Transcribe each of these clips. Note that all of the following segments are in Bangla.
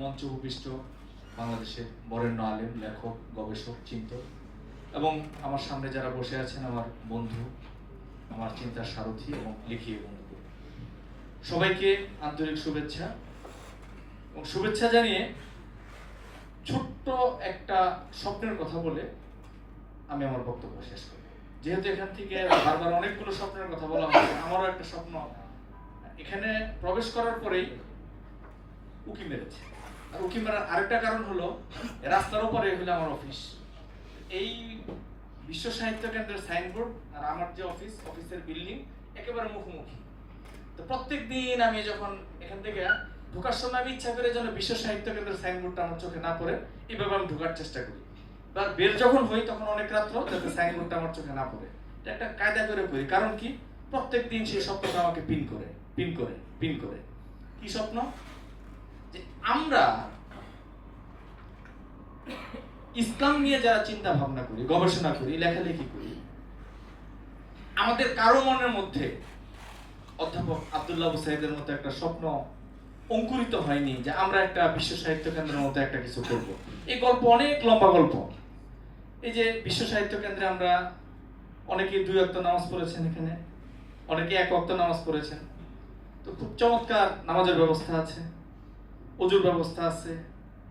মঞ্চ উপবিষ্ট বাংলাদেশের বরেণ্য আলেম, লেখক, গবেষক, চিন্তক এবং আমার সামনে যারা বসে আছেন আমার বন্ধু, আমার চিন্তার সারথি এবং লিখিয়ে বন্ধু। সবাইকে আন্তরিক শুভেচ্ছা এবং শুভেচ্ছা জানিয়ে ছোট্ট একটা স্বপ্নের কথা বলে আমি আমার বক্তব্য শেষ করি। যেহেতু এখান থেকে বারবার অনেকগুলো স্বপ্নের কথা বলা হয়েছে, আমারও একটা স্বপ্ন এখানে প্রবেশ করার পরেই উকি মেরেছে। আর উকি মারার আরেকটা কারণ হলো, রাস্তার উপরে হলো আমার অফিস এই বিশ্ব সাহিত্য কেন্দ্রের সাইনবোর্ড আর আমার যে অফিস অফিসের বিল্ডিং একেবারে মুখোমুখি। তো প্রত্যেক দিন আমি যখন এখান থেকে ঢোকার সময় আমি ইচ্ছা করে যেন বিশ্ব সাহিত্য কেন্দ্রের সাইনবোর্ডটা আমার চোখে না পড়ে এইভাবে আমি ঢোকার চেষ্টা করি। এবার বের যখন হই তখন অনেক রাত্র যাতে সাইনবোর্ডটা আমার চোখে না পড়ে। একটা কায়দা করে করি কারণ কি? প্রত্যেক দিন সেই স্বপ্নটা আমাকে পিন করে পিন করে পিন করে। কি স্বপ্ন? যে আমরা ইসলাম নিয়ে যারা চিন্তা ভাবনা করি, গবেষণা করি, লেখালেখি করি, আমাদের কারও মনের মধ্যে অধ্যাপক আব্দুল্লাহ আবু সাইদের মতো একটা স্বপ্ন অঙ্কুরিত হয়নি যে আমরা একটা বিশ্ব সাহিত্য কেন্দ্রের মতো একটা কিছু করব। এই গল্প অনেক লম্বা গল্প। এই যে বিশ্ব সাহিত্য কেন্দ্রে আমরা অনেকে দুই অক্ত নামাজ পড়েছেন এখানে, অনেকে এক অক্ত নামাজ পড়েছেন। তো খুব চমৎকার নামাজের ব্যবস্থা আছে। অজুর ব্যবস্থা আছে,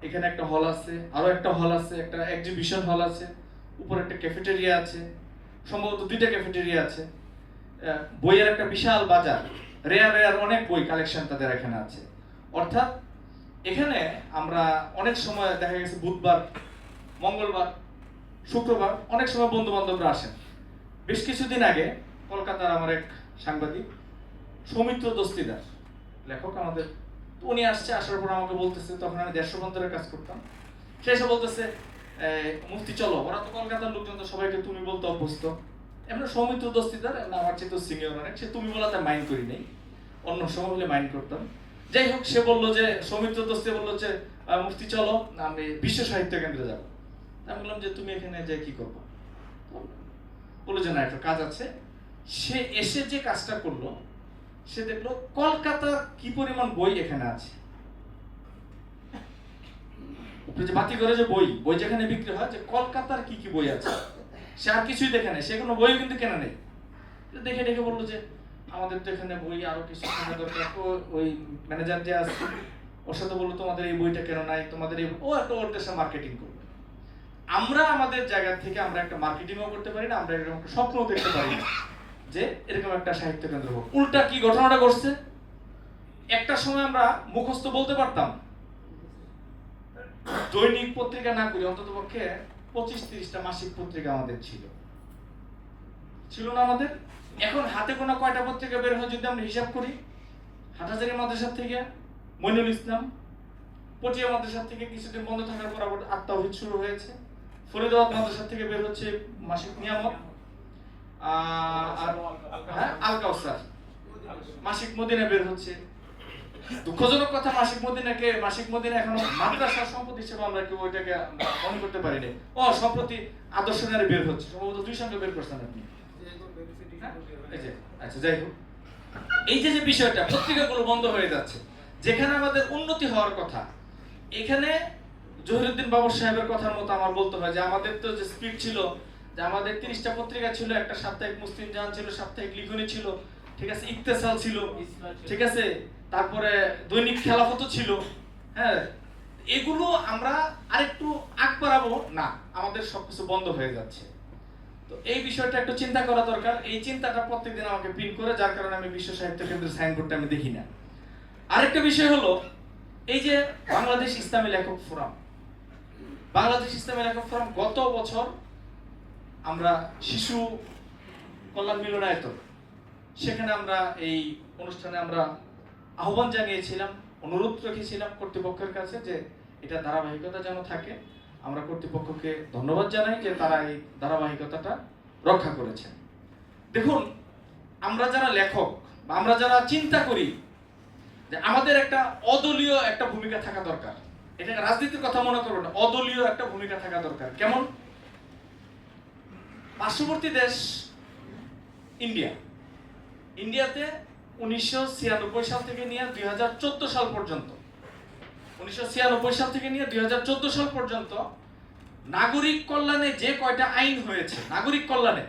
এখানে একটা হল আছে আরও একটা হল আছে, একটা এক্সিবিশন হল আছে, উপরে একটা ক্যাফেটেরিয়া আছে, সম্ভবত দুইটা ক্যাফেটেরিয়া আছে। বইয়ের একটা বিশাল বাজার রেয়ার রেয়ার অনেক বই কালেকশন তাদের এখানে আছে। অর্থাৎ এখানে আমরা অনেক সময় দেখা গেছে বুধবার, মঙ্গলবার, শুক্রবার অনেক সময় বন্ধু বান্ধবরা আসেন। বেশ কিছুদিন আগে কলকাতার আমার এক সাংবাদিক, সৌমিত্র দস্তিদার, লেখক আমাদের উনি আসছে আসার পর আমাকে বলতেছে তখন আমি দেড়শো বন্ধরের কাজ করতাম। সে এসে বলতেছে "এই, মুফতি চলো। ওরা তো কলকাতার লোকজন তো সবাইকে তুমি বলতে অভ্যস্ত। এমনি সৌমিত্র দস্তিদার আমার চেয়ে তো সিনিয়র অনেক সে তুমি বলাতে মাইন্ড করি নাই। অন্য সময় বলে মাইন্ড করতাম। যাই হোক সে বলল যে সৌমিত্র দস্তি বলল যে মুফতি চলো আমি বিশ্ব সাহিত্য কেন্দ্রে যাব। আমি বললাম যে তুমি এখানে যাই কি করব? বলল যে না একটা কাজ আছে। সে এসে যে কাজটা করল সে দেখল, কলকাতার কি পরিমাণ বই এখানে আছে? যে বাতি করে যে বই বই যেখানে বিক্রি হয়, যে কলকাতার কি কি বই আছে? সে আর কিছুই দেখে নেই, সে কোনো বই কিন্তু কেনা নেই। দেখে দেখে বলল যে, আমাদের তো এখানে বই আরও কিছু কেনা দরকার। ওই ম্যানেজার যে আছে, ওর সাথে বলল, তোমাদের এই বইটা কেন নাই, তোমাদের এই ও একটা ওর দেশে মার্কেটিং করবে আমরা আমাদের জায়গা থেকে আমরা একটা মার্কেটিংও করতে পারি না, আমরা এরকম স্বপ্নও দেখতে পারি না। যে এরকম একটা সাহিত্য কেন্দ্র উল্টা কি ঘটনাটা ঘটছে? একটা সময় আমরা মুখস্থ বলতে পারতাম। দৈনিক পত্রিকা না করি অন্তত পক্ষে পঁচিশ তিরিশটা মাসিক পত্রিকা আমাদের ছিল। ছিল না আমাদের? এখন হাতে গোনা কয়টা পত্রিকা বের হয় যদি আমরা হিসাব করি? হাটাজারি মাদ্রাসার থেকে, মইনুল ইসলাম, পটিয়া মাদ্রাসার থেকে কিছুদিন বন্ধ থাকার পর আবার আত্মাহিত শুরু হয়েছে। ফরিদাবাদ মাদ্রাসার থেকে বের হচ্ছে মাসিক নিয়ামত। হ্যাঁ আল মাসিক মদিনা বের হচ্ছে। দুঃখজনক কথা, মাসিক মদিনাকে, মাসিক মদিনা এখনও মাদ্রাসার সম্পদ হিসেবে আমরা কেউ ওইটাকে মনে করতে পারিনি। ও, সম্প্রতি আদর্শ নারী বের হচ্ছে। সম্ভবত দুই সঙ্গে বের করছেন আপনি। হ্যাঁ? আচ্ছা যাই হোক। এই যে যে বিষয়টা, পত্রিকাগুলো বন্ধ হয়ে যাচ্ছে, যেখানে আমাদের উন্নতি হওয়ার কথা, এখানে জহিরুদ্দিন বাবর সাহেবের কথার মতো আমার বলতে হয় যে আমাদের তো যে স্পিড ছিল যে আমাদের তিরিশটা পত্রিকা ছিল একটা সাপ্তাহিক মুসলিম জাহান ছিল সাপ্তাহিক লিখনি ছিল ঠিক আছে ইকতেসাল ছিল ঠিক আছে তারপরে দৈনিক খেলাফত ছিল হ্যাঁ এগুলো আমরা আরেকটু আগ বাড়াবো। না আমাদের সবকিছু বন্ধ হয়ে যাচ্ছে। তো এই বিষয়টা একটু চিন্তা করা দরকার। এই চিন্তাটা প্রত্যেকদিন আমাকে পিন করে যার কারণে আমি বিশ্ব সাহিত্য কেন্দ্রের সাইনবোর্ডটা আমি দেখি না। আরেকটা বিষয় হলো এই যে বাংলাদেশ ইসলামী লেখক ফোরাম। বাংলাদেশ ইসলামী লেখক ফোরাম গত বছর আমরা শিশু কল্যাণ মিলনায়তন সেখানে আমরা এই অনুষ্ঠানে আমরা আহ্বান জানিয়েছিলাম, অনুরোধ রেখেছিলাম কর্তৃপক্ষের কাছে যে এটা ধারাবাহিকতা যেন থাকে। আমরা কর্তৃপক্ষকে ধন্যবাদ জানাই যে তারা এই ধারাবাহিকতাটা রক্ষা করেছেন। দেখুন, আমরা যারা লেখক বা আমরা যারা চিন্তা করি যে আমাদের একটা অদলীয় একটা ভূমিকা থাকা দরকার। এটা রাজনীতির কথা মনে করবেন অদলীয় একটা ভূমিকা থাকা দরকার। কেমন? পার্শ্ববর্তী দেশ ইন্ডিয়া। ইন্ডিয়াতে উনিশশো ছিয়ানব্বই সাল থেকে নিয়ে দুই হাজার চোদ্দ সাল পর্যন্ত, উনিশশো ছিয়ানব্বই সাল থেকে নিয়ে দুই হাজার চোদ্দ সাল পর্যন্ত নাগরিক কল্যাণে যে কয়টা আইন হয়েছে, নাগরিক কল্যাণে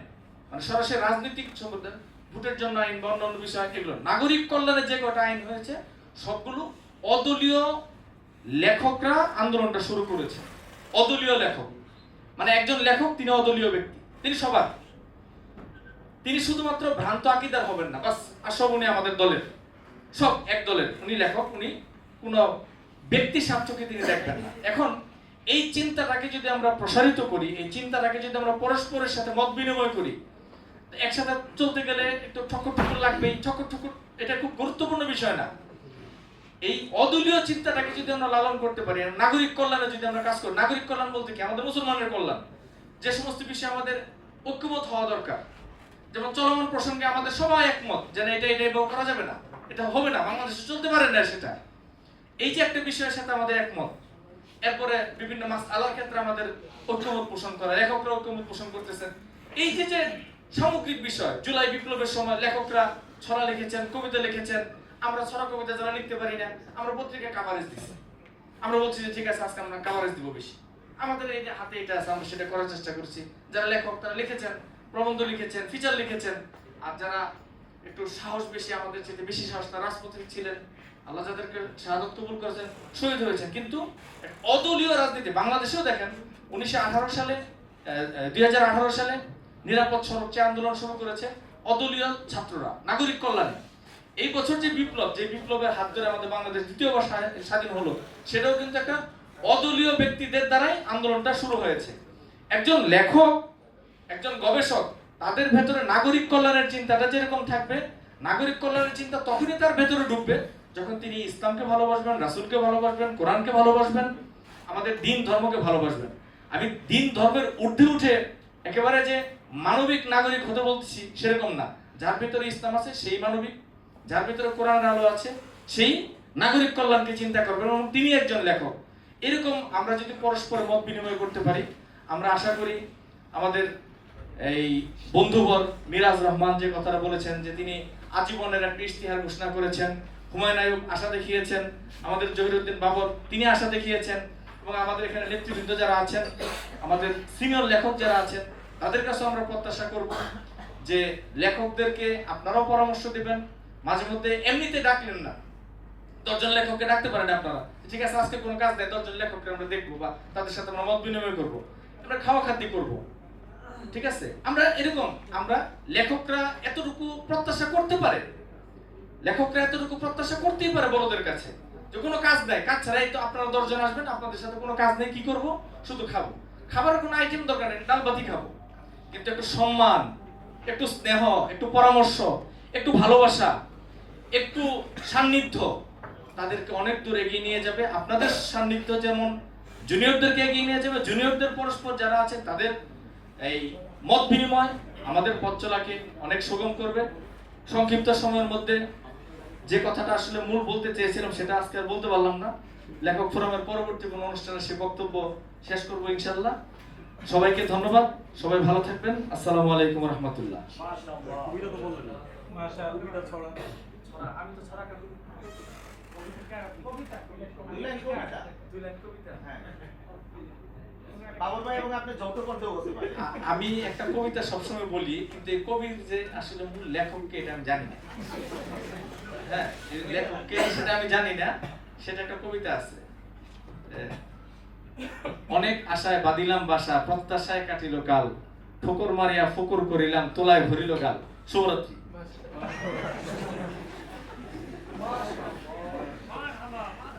মানে সরাসরি রাজনৈতিক ভোটের জন্য আইন বা অন্যান্য বিষয় এগুলো, নাগরিক কল্যাণে যে কয়টা আইন হয়েছে, সবগুলো অদলীয় লেখকরা আন্দোলনটা শুরু করেছে। অদলীয় লেখক মানে একজন লেখক, তিনি অদলীয় ব্যক্তি। তিনি সবার। তিনি শুধুমাত্র ভ্রান্ত আকিদার হবেন না। বাস, আর সব উনি আমাদের দলের। সব এক দলের। উনি লেখক, উনি কোনো ব্যক্তি স্বার্থকে তিনি দেখবেন না। এখন এই চিন্তাটাকে যদি আমরা প্রসারিত করি, এই চিন্তাটাকে যদি আমরা পরস্পরের সাথে মত বিনিময় করি, একসাথে চলতে গেলে একটু ঠক্কর লাগবে এই ঠক্কর ঠক্কর এটা খুব গুরুত্বপূর্ণ বিষয় না। এই অদলীয় চিন্তাটাকে যদি আমরা লালন করতে পারি, নাগরিক কল্যাণে যদি আমরা কাজ করি, নাগরিক কল্যাণ বলতে কি? আমাদের মুসলমানের কল্যাণ। যে সমস্ত বিষয়ে আমাদের ঐক্যমত হওয়া দরকার। যেমন চলমান প্রসঙ্গে আমাদের সবাই একমত যে না, এটা এটা এভাবে করা যাবে না। এটা হবে না, বাংলাদেশে চলতে পারে না সেটা। এই যে একটা বিষয়ের সাথে আমাদের একমত। এরপরে বিভিন্ন মাস আলার ক্ষেত্রে আমাদের ঐক্যমত পোষণ করা, লেখকরা ঐক্যমত পোষণ করতেছেন। এই যে যে সামগ্রিক বিষয়, জুলাই বিপ্লবের সময় লেখকরা ছড়া লিখেছেন, কবিতা লিখেছেন। আমরা ছড়া কবিতা যারা লিখতে পারি না, আমরা পত্রিকায় কাভারেজ দিচ্ছি। আমরা বলছি যে, ঠিক আছে, আজকে আমরা কাভারেজ দিব বেশি। আমাদের এই হাতে এটা আছে, আমরা সেটা করার চেষ্টা করছি। যারা লেখক, তারা লিখেছেন, প্রবন্ধ লিখেছেন ফিচার লিখেছেন। আর যারা একটু সাহস বেশি, আমাদের চেয়ে বেশি সাহস, তারা রাজপথিক ছিলেন। আল্লাহ যাদেরকে শাহাদত কবুল করেছেন, শহীদ হয়েছেন। কিন্তু অদলীয় রাজনীতি, বাংলাদেশেও দেখেন, উনিশশো আঠারো সালে দুই হাজার আঠারো সালে নিরাপদ সড়ক যে আন্দোলন শুরু করেছে, অদলীয় ছাত্ররা, নাগরিক কল্যাণে। এই বছর যে বিপ্লব, যে বিপ্লবের হাত ধরে আমাদের বাংলাদেশ দ্বিতীয়বার স্বা- স্বাধীন হলো, সেটাও কিন্তু একটা অদলীয় ব্যক্তিদের দ্বারাই আন্দোলনটা শুরু হয়েছে। একজন লেখক, একজন গবেষক, তাদের ভেতরে নাগরিক কল্যাণের চিন্তাটা যেরকম থাকবে, নাগরিক কল্যাণের চিন্তা তখনই তার ভেতরে ঢুকবে যখন তিনি ইসলামকে ভালোবাসবেন, রাসুলকে ভালোবাসবেন, কোরআনকে ভালোবাসবেন, আমাদের দিন ধর্মকে ভালোবাসবেন। আমি দিন ধর্মের ঊর্ধ্বে উঠে একেবারে যে মানবিক নাগরিক হতে বলতেছি সেরকম না। যার ভেতরে ইসলাম আছে, সেই মানবিক। যার ভেতরে কোরআন আলো আছে, সেই নাগরিক কল্যাণকে চিন্তা করবেন এবং তিনি একজন লেখক। এরকম আমরা যদি পরস্পর মত বিনিময় করতে পারি, আমরা আশা করি আমাদের এই বন্ধুবর মিরাজ রহমান যে কথাটা বলেছেন, যে তিনি আজীবনের একটা ইশতিহার ঘোষণা করেছেন, হুমায়ুন আয়ুব আশা দেখিয়েছেন, আমাদের জহিরুদ্দিন বাবর তিনি আশা দেখিয়েছেন, এবং আমাদের এখানে নেতৃবৃন্দ যারা আছেন, আমাদের সিনিয়র লেখক যারা আছেন, তাদের কাছে আমরা প্রত্যাশা করব যে লেখকদেরকে আপনারাও পরামর্শ দিবেন, মাঝে মধ্যে এমনিতে ডাকলেন না দশজন লেখককে ডাকতে পারেন আপনারা। ঠিক আছে, আজকে কোনো কাজ নেই, দশজন লেখককে আমরা দেখব বা তাদের সাথে আমরা মত বিনিময় করব। আমরা খাওয়া খাদ্য করব। ঠিক আছে? আমরা এরকম, আমরা লেখকরা এতটুকু প্রত্যাশা করতে পারে। লেখকরা এতটুকু প্রত্যাশা করতেই পারে বড়দের কাছে যে কোনো কাজ নাই। কাজ ছাড়াই তো আপনারা দশজন আসবেন, আপনাদের সাথে কোনো কাজ নেই, কি করব? শুধু খাব। খাবারের কোনো আইটেম দরকার নেই ডাল ভাতই খাব। কিন্তু একটু সম্মান, একটু স্নেহ, একটু পরামর্শ, একটু ভালোবাসা, একটু সান্নিধ্য তাদেরকে অনেক দূর এগিয়ে নিয়ে যাবে। আপনাদের সান্নিধ্য যেমন জুনিয়রদেরকে এগিয়ে নিয়ে যাবে জুনিয়রদের পরস্পর যারা আছে তাদের এই মত বিনিময় আমাদের পথ চলাকে অনেক সুগম করবে। সংক্ষিপ্ত সময়ের মধ্যে যে কথাটা আসলে মূল বলতে চেয়েছিলাম সেটা আজকে আর বলতে পারলাম না। লেখক ফোরামের পরবর্তী কোনো অনুষ্ঠানে সে বক্তব্য শেষ করব ইনশাল্লাহ সবাইকে ধন্যবাদ। সবাই ভালো থাকবেন। আসসালামু আলাইকুম রহমতুল্লাহ। আমি তো ছড়া বাবর ভাই এবং আপনি যৌথ কণ্ঠে বসে পারেন। আ- আমি একটা কবিতা সবসময় বলি কিন্তু এই কবির যে আসলে মূল লেখককে এটা আমি জানি না। হ্যাঁ লেখককে সেটা আমি জানি না সেটা একটা কবিতা আছে। অনেক আশায় বাদিলাম বাসা প্রত্যাশায় কাটিল কাল ঠোকর মারিয়া ফকুর করিলাম তোলায় ভরিল গাল। শুভরাত্রি।